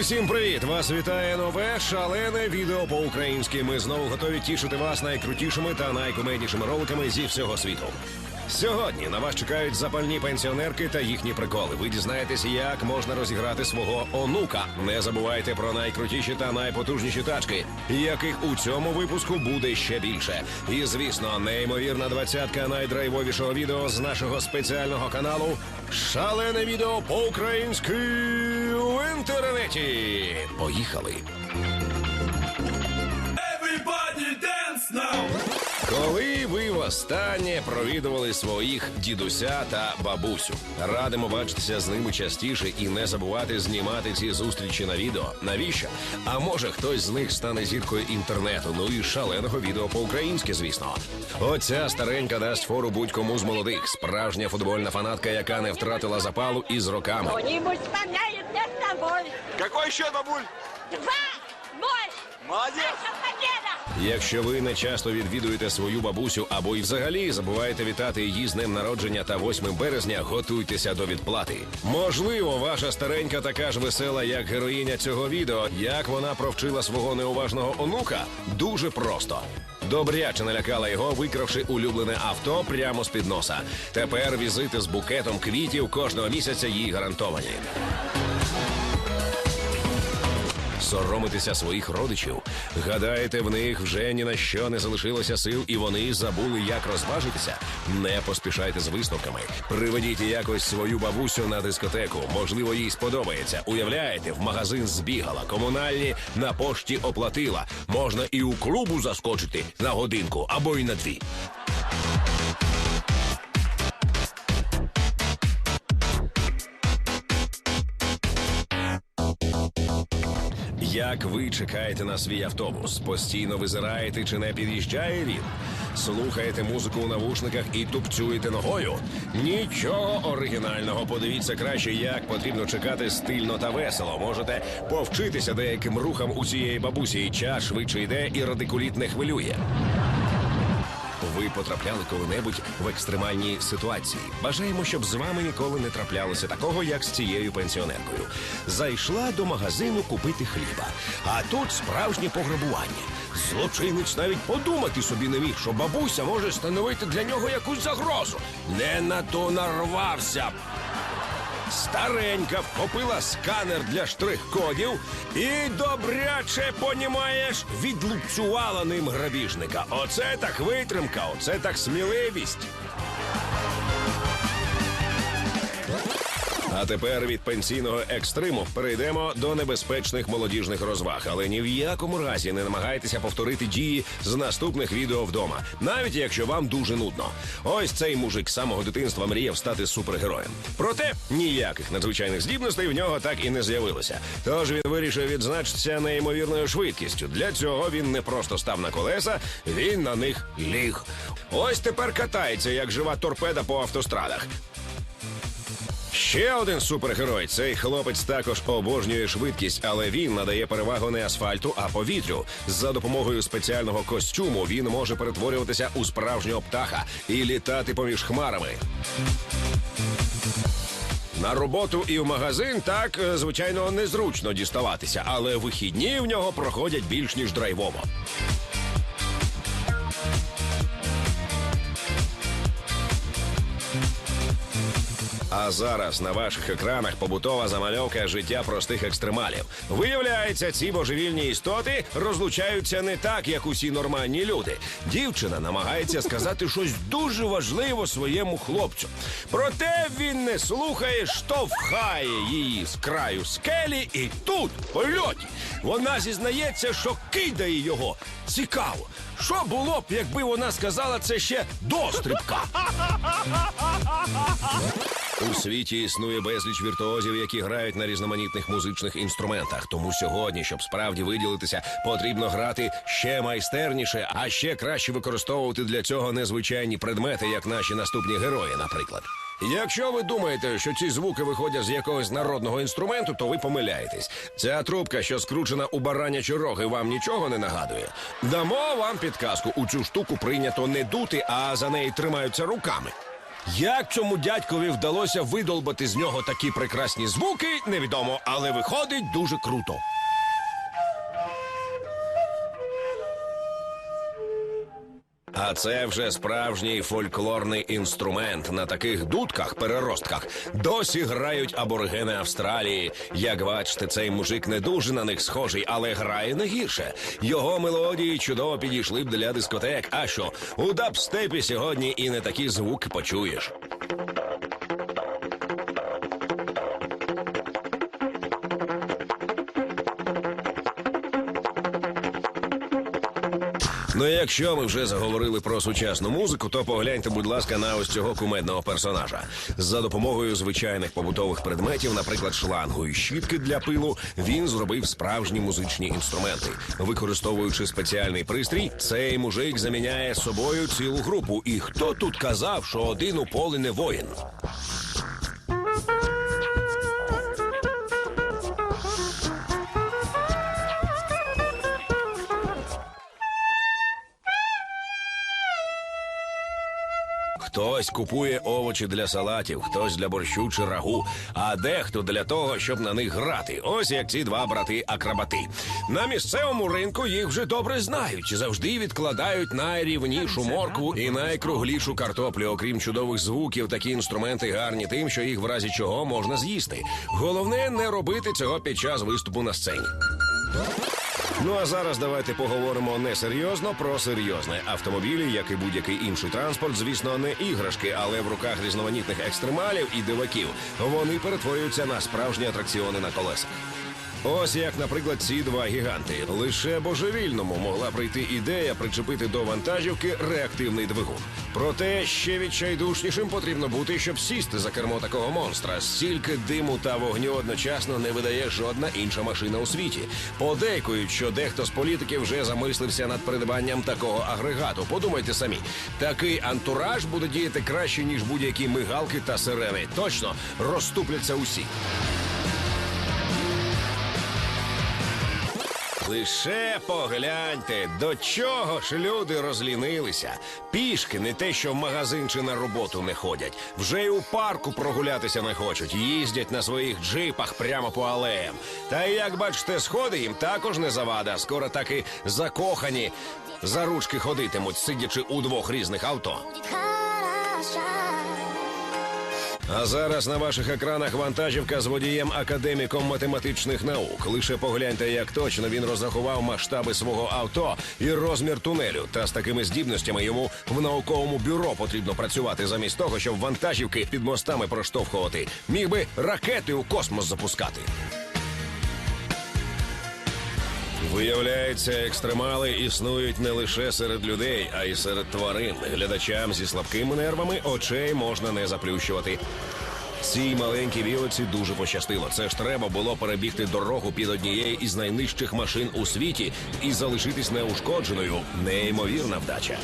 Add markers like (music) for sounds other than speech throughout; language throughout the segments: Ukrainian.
Усім привіт! Вас вітає нове шалене відео по-українськи. Ми знову готові тішити вас найкрутішими та найкомеднішими роликами зі всього світу. Сьогодні на вас чекають запальні пенсіонерки та їхні приколи. Ви дізнаєтесь, як можна розіграти свого онука. Не забувайте про найкрутіші та найпотужніші тачки, яких у цьому випуску буде ще більше. І звісно, неймовірна двадцятка найдрайвовішого відео з нашого спеціального каналу. Шалене відео по-українськи в інтернеті. Поїхали! Коли ви востаннє провідували своїх дідуся та бабусю, радимо бачитися з ними частіше і не забувати знімати ці зустрічі на відео. Навіщо? А може хтось з них стане зіркою інтернету, ну і шаленого відео по-українськи, звісно. Оця старенька дасть фору будь-кому з молодих, справжня футбольна фанатка, яка не втратила запалу із роками. Кто-нибудь вспоминает над тобой. Какой счет, бабуль? Два, ноль, Молодец! наша победа! Якщо ви не часто відвідуєте свою бабусю або й взагалі забуваєте вітати її з днем народження та 8 березня, готуйтеся до відплати. Можливо, ваша старенька така ж весела, як героїня цього відео. Як вона провчила свого неуважного онука? Дуже просто. Добряче налякала його, викравши улюблене авто прямо з під носа. Тепер візити з букетом квітів кожного місяця їй гарантовані. Соромитися своїх родичів. Гадаєте, в них вже ні на що не залишилося сил, і вони забули, як розважитися. Не поспішайте з висновками. Приведіть якось свою бабусю на дискотеку. Можливо, їй сподобається. Уявляєте, в магазин збігала, комунальні на пошті оплатила. Можна і у клубу заскочити на годинку або й на дві. Як ви чекаєте на свій автобус? Постійно визираєте, чи не під'їжджає він? Слухаєте музику у навушниках і тупцюєте ногою? Нічого оригінального. Подивіться краще, як потрібно чекати стильно та весело. Можете повчитися деяким рухам у цієї бабусі. І час швидше йде, і радикуліт не хвилює. Ви потрапляли коли-небудь в екстремальні ситуації. Бажаємо, щоб з вами ніколи не траплялося такого, як з цією пенсіонеркою. Зайшла до магазину купити хліба, а тут справжнє пограбування. Злочинець навіть подумати собі не міг, що бабуся може становити для нього якусь загрозу. Не на то нарвався. Старенька вхопила сканер для штрих-кодів і добряче, понімаєш, відлупцювала ним грабіжника. Оце так витримка, оце так сміливість. А тепер від пенсійного екстриму перейдемо до небезпечних молодіжних розваг. Але ні в якому разі не намагайтеся повторити дії з наступних відео вдома, навіть якщо вам дуже нудно. Ось цей мужик з самого дитинства мріяв стати супергероєм. Проте ніяких надзвичайних здібностей в нього так і не з'явилося. Тож він вирішив відзначитися неймовірною швидкістю. Для цього він не просто став на колеса, він на них ліг. Ось тепер катається, як жива торпеда по автострадах. Ще один супергерой. Цей хлопець також обожнює швидкість, але він надає перевагу не асфальту, а повітрю. За допомогою спеціального костюму він може перетворюватися у справжнього птаха і літати поміж хмарами. На роботу і в магазин так, е, звичайно, незручно діставатися, але вихідні в нього проходять більш ніж драйвово. Зараз на ваших екранах побутова замальовка життя простих екстремалів. Виявляється, ці божевільні істоти розлучаються не так, як усі нормальні люди. Дівчина намагається сказати щось дуже важливе своєму хлопцю. Проте він не слухає, штовхає її з краю скелі, і тут, в польоті, вона зізнається, що кидає його. Цікаво, що було б, якби вона сказала це ще до стрибка. (laughs) У світі існує безліч віртуозів, які грають на різноманітних музичних інструментах. Тому сьогодні, щоб справді виділитися, потрібно грати ще майстерніше, а ще краще використовувати для цього незвичайні предмети, як наші наступні герої, наприклад. Якщо ви думаєте, що ці звуки виходять з якогось народного інструменту, то ви помиляєтесь. Ця трубка, що скручена у баранячі роги, вам нічого не нагадує. Дамо вам підказку. У цю штуку прийнято не дути, а за неї тримаються руками. Як цьому дядькові вдалося видолбати з нього такі прекрасні звуки, невідомо, але виходить дуже круто. А це вже справжній фольклорний інструмент. На таких дудках, переростках досі грають аборигени Австралії. Як бачите, цей мужик не дуже на них схожий, але грає не гірше. Його мелодії чудово підійшли б для дискотек. А що у дабстепі сьогодні і не такі звуки почуєш. Ну, і якщо ми вже заговорили про сучасну музику, то погляньте, будь ласка, на ось цього кумедного персонажа. За допомогою звичайних побутових предметів, наприклад, шлангу і щітки для пилу, він зробив справжні музичні інструменти. Використовуючи спеціальний пристрій, цей мужик заміняє собою цілу групу. І хто тут казав, що один у полі не воїн? Хтось купує овочі для салатів, хтось для борщу чи рагу, а дехто для того, щоб на них грати. Ось як ці два брати-акробати. На місцевому ринку їх вже добре знають. Завжди відкладають найрівнішу моркву і найкруглішу картоплю. Окрім чудових звуків, такі інструменти гарні тим, що їх в разі чого можна з'їсти. Головне не робити цього під час виступу на сцені. Ну а зараз давайте поговоримо не серйозно про серйозне. Автомобілі, як і будь-який інший транспорт, звісно, не іграшки, але в руках різноманітних екстремалів і диваків вони перетворюються на справжні атракціони на колесах. Ось як, наприклад, ці два гіганти. Лише божевільному могла прийти ідея причепити до вантажівки реактивний двигун. Проте ще відчайдушнішим потрібно бути, щоб сісти за кермо такого монстра. Стільки диму та вогню одночасно не видає жодна інша машина у світі. Подейкують, що дехто з політиків вже замислився над придбанням такого агрегату. Подумайте самі, такий антураж буде діяти краще ніж будь-які мигалки та сирени. Точно розступляться усі. Лише погляньте, до чого ж люди розлінилися. Пішки не те, що в магазин чи на роботу не ходять. Вже й у парку прогулятися не хочуть. Їздять на своїх джипах прямо по алеям. Та як бачите, сходи їм також не завада. Скоро таки закохані за ручки ходитимуть, сидячи у двох різних авто. А зараз на ваших екранах вантажівка з водієм академіком математичних наук. Лише погляньте, як точно він розрахував масштаби свого авто і розмір тунелю. Та з такими здібностями йому в науковому бюро потрібно працювати замість того, щоб вантажівки під мостами проштовхувати. Міг би ракети у космос запускати. Виявляється, екстремали існують не лише серед людей, а й серед тварин. Глядачам зі слабкими нервами очей можна не заплющувати. Цій маленькій вілиці дуже пощастило. Це ж треба було перебігти дорогу під однією із найнижчих машин у світі і залишитись неушкодженою. Неймовірна вдача.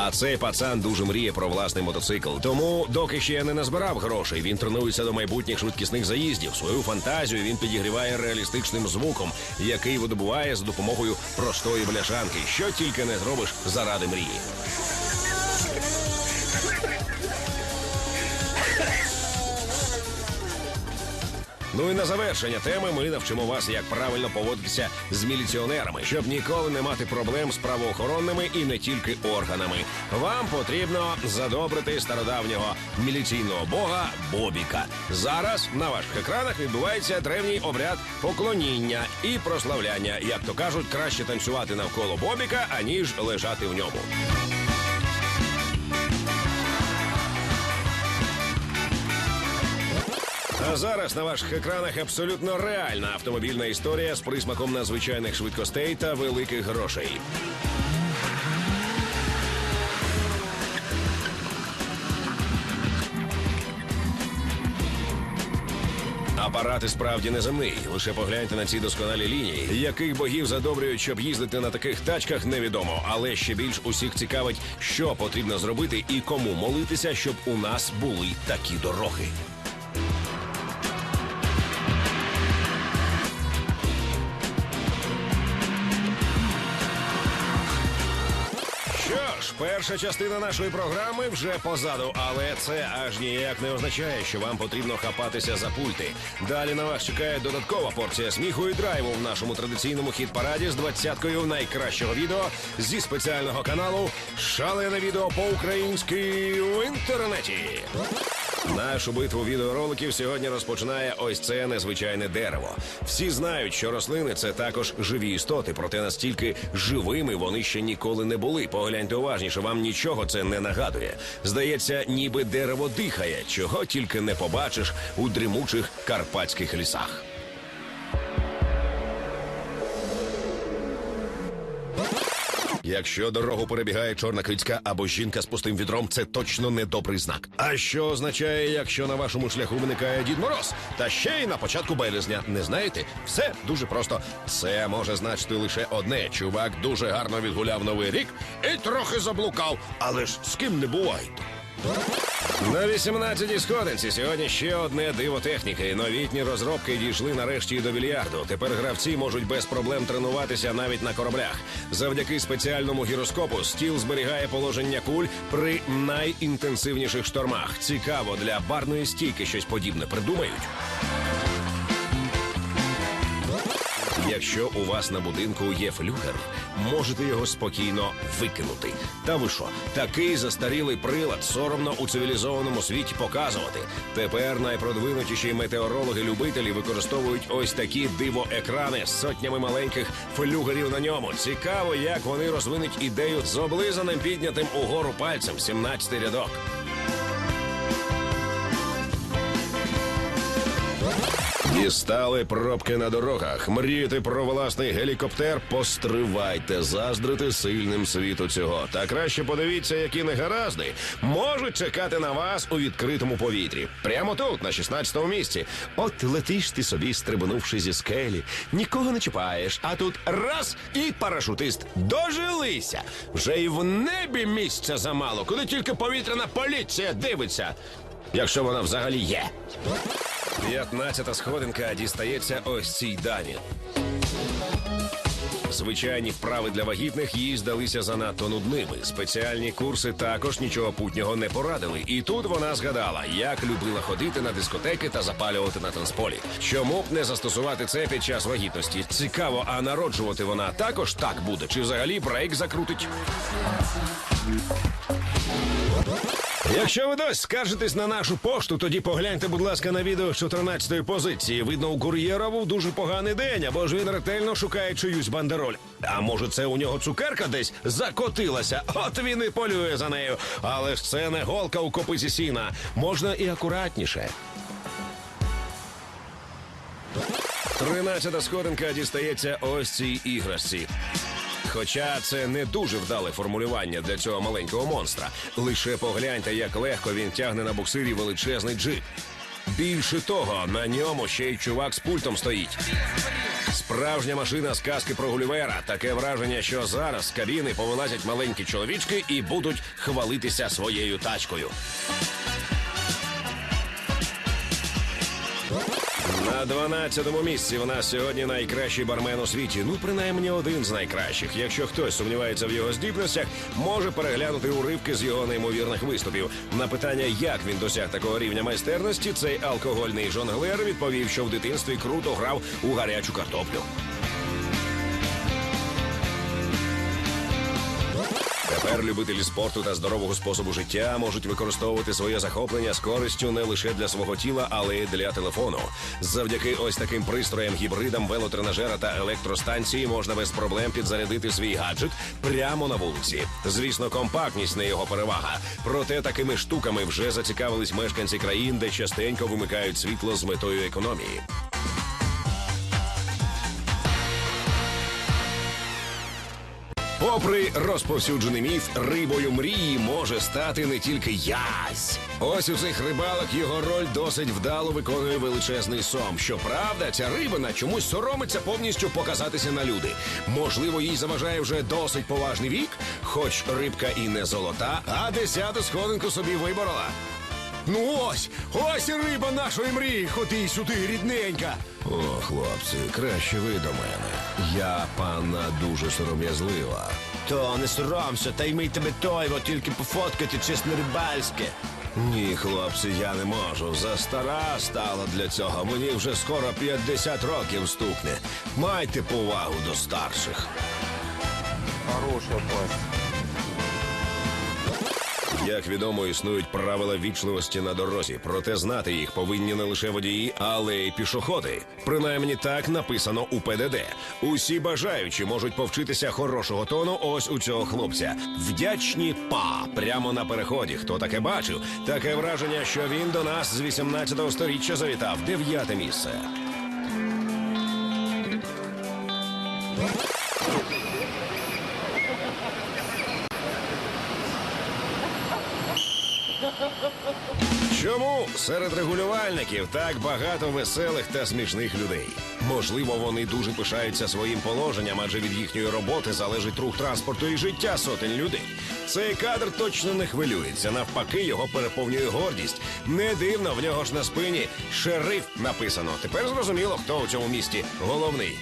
А цей пацан дуже мріє про власний мотоцикл. Тому, доки ще не назбирав грошей, він тренується до майбутніх швидкісних заїздів. Свою фантазію він підігріває реалістичним звуком, який видобуває за допомогою простої бляшанки. Що тільки не зробиш заради мрії. Ну і на завершення теми ми навчимо вас, як правильно поводитися з міліціонерами, щоб ніколи не мати проблем з правоохоронними і не тільки органами. Вам потрібно задобрити стародавнього міліційного бога Бобіка. Зараз на ваших екранах відбувається древній обряд поклоніння і прославляння. Як то кажуть, краще танцювати навколо Бобіка, аніж лежати в ньому. А зараз на ваших екранах абсолютно реальна автомобільна історія з присмаком надзвичайних швидкостей та великих грошей. Апарат і справді неземний. Лише погляньте на ці досконалі лінії. Яких богів задобрюють, щоб їздити на таких тачках, невідомо. Але ще більш усіх цікавить, що потрібно зробити і кому молитися, щоб у нас були такі дороги. Перша частина нашої програми вже позаду, але це аж ніяк не означає, що вам потрібно хапатися за пульти. Далі на вас чекає додаткова порція сміху і драйву в нашому традиційному хіт-параді з двадцяткою найкращого відео зі спеціального каналу Шалене відео по-українськи в інтернеті. Нашу битву відеороликів сьогодні розпочинає ось це незвичайне дерево. Всі знають, що рослини це також живі істоти, проте настільки живими вони ще ніколи не були. Погляньте уважніше, вам нічого це не нагадує. Здається, ніби дерево дихає, чого тільки не побачиш у дрімучих карпатських лісах. Якщо дорогу перебігає чорна кицька або жінка з пустим відром, це точно не добрий знак. А що означає, якщо на вашому шляху виникає Дід Мороз? Та ще й на початку березня. Не знаєте? Все дуже просто. Це може значити лише одне: чувак дуже гарно відгуляв новий рік і трохи заблукав. Але ж з ким не буває. На 18-й сходинці сьогодні ще одне диво техніки. Новітні розробки дійшли нарешті до більярду. Тепер гравці можуть без проблем тренуватися навіть на кораблях. Завдяки спеціальному гіроскопу стіл зберігає положення куль при найінтенсивніших штормах. Цікаво, для барної стійки щось подібне придумають. Якщо у вас на будинку є флюгер, можете його спокійно викинути. Та ви що, такий застарілий прилад соромно у цивілізованому світі показувати. Тепер найпродвинутіші метеорологи-любителі використовують ось такі диво-екрани з сотнями маленьких флюгерів на ньому. Цікаво, як вони розвинуть ідею з облизаним піднятим угору пальцем 17-й рядок. Дістали пробки на дорогах. Мрієте про власний гелікоптер? Постривайте, заздрити сильним світу цього. Та краще подивіться, які негаразди можуть чекати на вас у відкритому повітрі. Прямо тут, на 16-му місці. От летиш ти собі, стрибнувши зі скелі, нікого не чіпаєш, а тут раз і парашутист. Дожилися. Вже й в небі місця замало, куди тільки повітряна поліція дивиться. Якщо вона взагалі є. П'ятнадцята сходинка дістається ось цій дамі. Звичайні вправи для вагітних їй здалися занадто нудними. Спеціальні курси також нічого путнього не порадили. І тут вона згадала, як любила ходити на дискотеки та запалювати на танцполі. Чому б не застосувати це під час вагітності? Цікаво, а народжувати вона також так буде? Чи взагалі брейк закрутить? Якщо ви досі скаржитесь на нашу пошту, тоді погляньте, будь ласка, на відео з 14-ї позиції. Видно, у кур'єра був дуже поганий день, або ж він ретельно шукає чиюсь бандероль. А може, це у нього цукерка десь закотилася? От він і полює за нею. Але ж це не голка у копиці сіна. Можна і акуратніше. Тринадцята сходинка дістається ось цій іграшці. Хоча це не дуже вдале формулювання для цього маленького монстра. Лише погляньте, як легко він тягне на буксирі величезний джип. Більше того, на ньому ще й чувак з пультом стоїть. Справжня машина з казки про Гулівера. Таке враження, що зараз з кабіни повилазять маленькі чоловічки і будуть хвалитися своєю тачкою. На 12-му місці в нас сьогодні найкращий бармен у світі. Ну, принаймні один з найкращих. Якщо хтось сумнівається в його здібностях, може переглянути уривки з його неймовірних виступів. На питання, як він досяг такого рівня майстерності, цей алкогольний жонглер відповів, що в дитинстві круто грав у гарячу картоплю. Тепер любителі спорту та здорового способу життя можуть використовувати своє захоплення з користю не лише для свого тіла, але й для телефону. Завдяки ось таким пристроям, гібридам, велотренажера та електростанції можна без проблем підзарядити свій гаджет прямо на вулиці. Звісно, компактність не його перевага. Проте такими штуками вже зацікавились мешканці країн, де частенько вимикають світло з метою економії. Попри розповсюджений міф, рибою мрії може стати не тільки язь. Ось у цих рибалок його роль досить вдало виконує величезний сом. Щоправда, ця рибина чомусь соромиться повністю показатися на люди. Можливо, їй заважає вже досить поважний вік, хоч рибка і не золота, а десяту сходинку собі виборола. Ну ось, ось і риба нашої мрії. Ходи сюди, рідненька. О, хлопці, краще ви до мене. Я панна дуже сором'язлива. То не соромся, та й ми тебе тойво, тільки пофоткати чисто рибальське. Ні, хлопці, я не можу. Застара стала для цього. Мені вже скоро 50 років стукне. Майте повагу до старших. Хорошая пасть. Як відомо, існують правила вічливості на дорозі, проте знати їх повинні не лише водії, але й пішоходи. Принаймні так написано у ПДД. Усі бажаючі можуть повчитися хорошого тону. Ось у цього хлопця. Вдячні па прямо на переході. Хто таке бачив? Таке враження, що він до нас з 18-го сторіччя завітав. Дев'яте місце. Чому серед регулювальників так багато веселих та смішних людей? Можливо, вони дуже пишаються своїм положенням, адже від їхньої роботи залежить рух транспорту і життя сотень людей. Цей кадр точно не хвилюється. Навпаки, його переповнює гордість. Не дивно, в нього ж на спині шериф написано. Тепер зрозуміло, хто у цьому місті головний.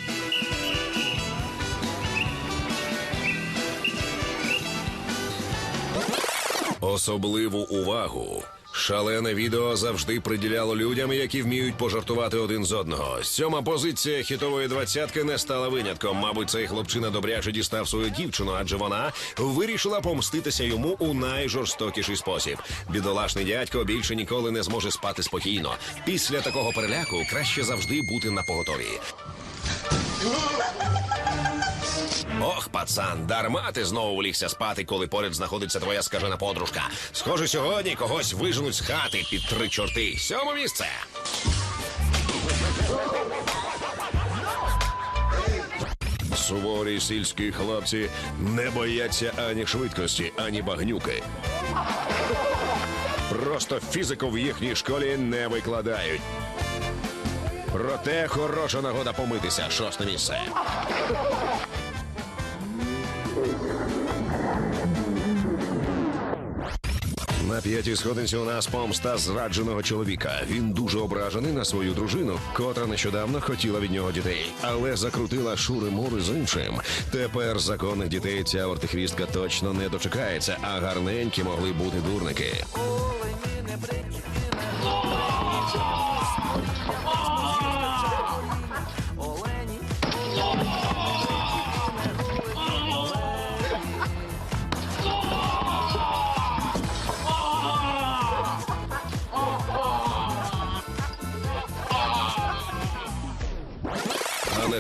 Особливу увагу. Шалене відео завжди приділяло людям, які вміють пожартувати один з одного. Сьома позиція хітової двадцятки не стала винятком. Мабуть, цей хлопчина добряче дістав свою дівчину, адже вона вирішила помститися йому у найжорстокіший спосіб. Бідолашний дядько більше ніколи не зможе спати спокійно. Після такого переляку краще завжди бути на поготові. Ох, пацан, дарма ти знову влігся спати, коли поряд знаходиться твоя скажена подружка. Схоже, сьогодні когось виженуть з хати під три чорти. Сьоме місце. Суворі сільські хлопці не бояться ані швидкості, ані багнюки. Просто фізику в їхній школі не викладають. Проте хороша нагода помитися. Шосте місце. На п'ятій сходинці у нас помста зрадженого чоловіка. Він дуже ображений на свою дружину, котра нещодавно хотіла від нього дітей, але закрутила шури-мури з іншим. Тепер законних дітей ця ортихвістка точно не дочекається, а гарненькі могли бути дурники.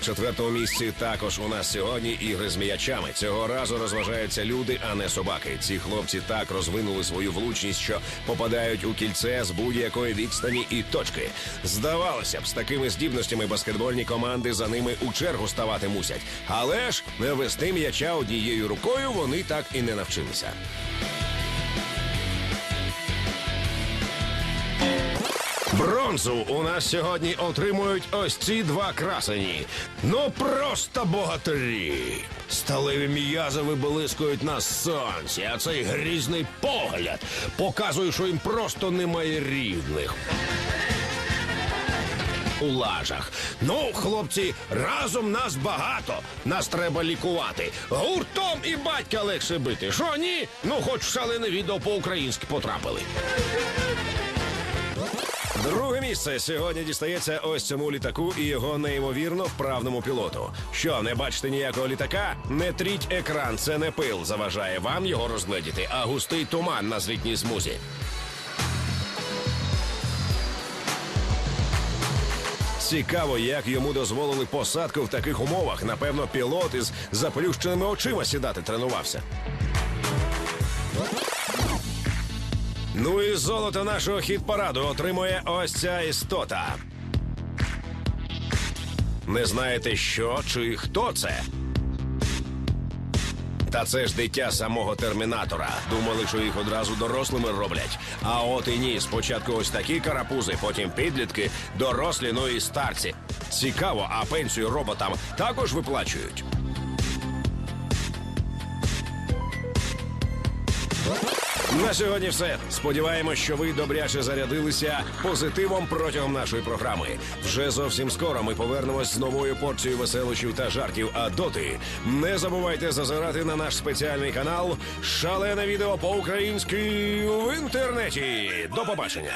Четвертому місці також у нас сьогодні ігри з м'ячами. Цього разу розважаються люди, а не собаки. Ці хлопці так розвинули свою влучність, що попадають у кільце з будь-якої відстані і точки. Здавалося б, з такими здібностями баскетбольні команди за ними у чергу ставати мусять. Але ж не вести м'яча однією рукою вони так і не навчилися. Бронзу у нас сьогодні отримують ось ці два красені. Ну просто богатирі. Сталеві м'язи виблискують на сонці, а цей грізний погляд показує, що їм просто немає рівних. У лажах. Ну, хлопці, разом нас багато. Нас треба лікувати. Гуртом і батька легше бити. Що ні? Ну, хоч в шалене відео по-українськи потрапили. Друге місце сьогодні дістається ось цьому літаку і його неймовірно вправному пілоту. Що не бачите ніякого літака? Не тріть екран, це не пил заважає вам його розгледіти, а густий туман на злітній смузі. Цікаво, як йому дозволили посадку в таких умовах. Напевно, пілот із заплющеними очима сідати тренувався. Ну і золото нашого хіт-параду отримує ось ця істота. Не знаєте, що чи хто це? Та це ж дитя самого термінатора. Думали, що їх одразу дорослими роблять. А от і ні, спочатку ось такі карапузи, потім підлітки, дорослі, ну і старці. Цікаво, а пенсію роботам також виплачують. На сьогодні все. Сподіваємось, що ви добряче зарядилися позитивом протягом нашої програми. Вже зовсім скоро ми повернемось з новою порцією веселощів та жартів. А доти не забувайте зазирати на наш спеціальний канал Шалене відео по-українськи в інтернеті. До побачення.